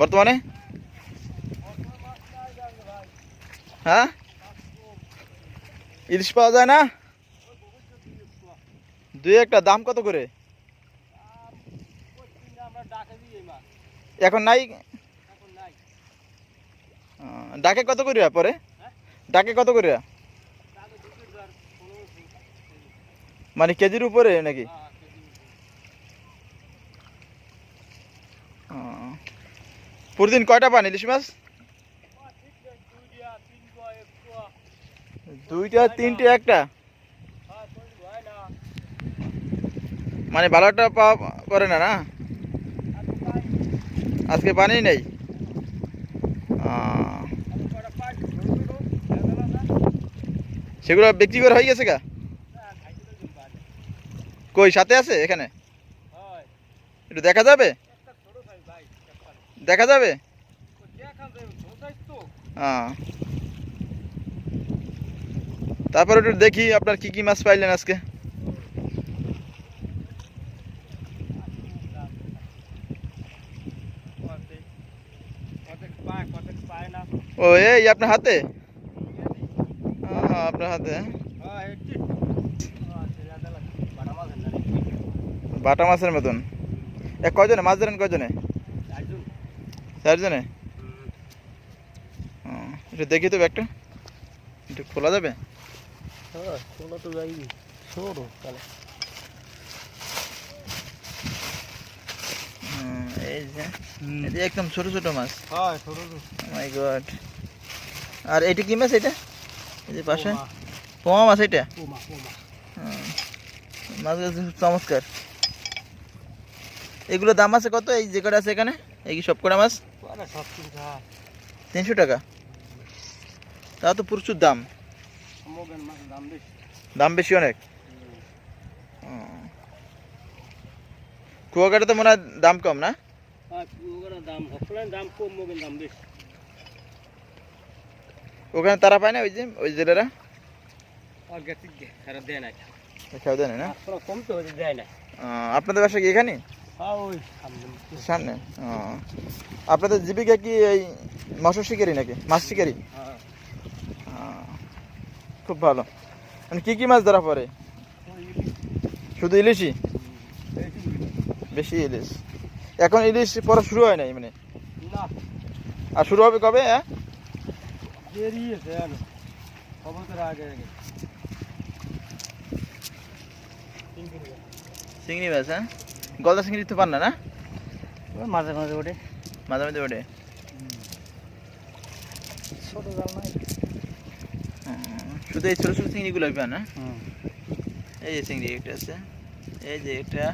বর্তমানে? হ্যাঁ? ইলিশ পাওয়া যায় না? দুই একটা দাম কত করে? এখন নাই? ডাকে কত করিয়া পরে? ডাকে কত করিয়া? মানে কেজির উপরে নাকি? প্রতিদিন কয়টা পান ইলিশ মাছ? দুইটা তিনটে একটা? মানে ভালোটা পাওয়া করে না না? আজকে পানি নেই। সেগুলো বিক্রি করে হয়ে গেছে গা? কই সাথে আছে এখানে? একটু দেখা যাবে? দেখা যাবে? হ্যাঁ। তারপর একটু দেখি আপনার কি কি মাছ পাইলেন আজকে। ও এই আপনার হাতে? হ্যাঁ, আপনার হাতে। বাটা মাছের মতন। এ কয়জনে? মাছ ধরেন কয়জনে? চারজনে? ও, একটু দেখি তো ব্যাগটা। একটু খোলা যাবে? হুম, এই যে এই যে একদম ছোট ছোট মাছ। মাই গড আর এটা কি মাছ এটা? এই যে পাশে? পোমা। মাছ এটা? হুম, মাছগুলো খুব চমৎকার। এগুলো দাম আছে কত? এই যে কটা আছে এখানে? এই কি সব কটা মাছ তিনশো টাকা। তা তো প্রচুর দাম। দাম বেশি। অনেক? কুয়াকাটা তো মনে হয় দাম কম না? বেশি। ওখানে তারা পায় না ওই যে ওই জেলেরা? আপনাদের বাসা কি এখানে? হ্যাঁ সামনে? আপনাদের জীবিকা কি এই মাছ শিকারি নাকি? মাছ শিকারি? হ্যাঁ। খুব ভালো। মানে কি কি মাছ ধরা পড়ে? শুধু ইলিশই? বেশি ইলিশ। এখন ইলিশ পড়া শুরু হয় নাই মানে? আর শুরু হবে কবে চিংড়ি মাছ হ্যাঁ গলদা চিংড়ি তো পান না? না মাঝে মাঝে ওঠে। মাঝে মাঝে ওঠে। ছোট জাল নাই উম, শুধু এই ছোট ছোট চিংড়িগুলো পান না? এই যে চিংড়ি একটা আছে এই যে একটা।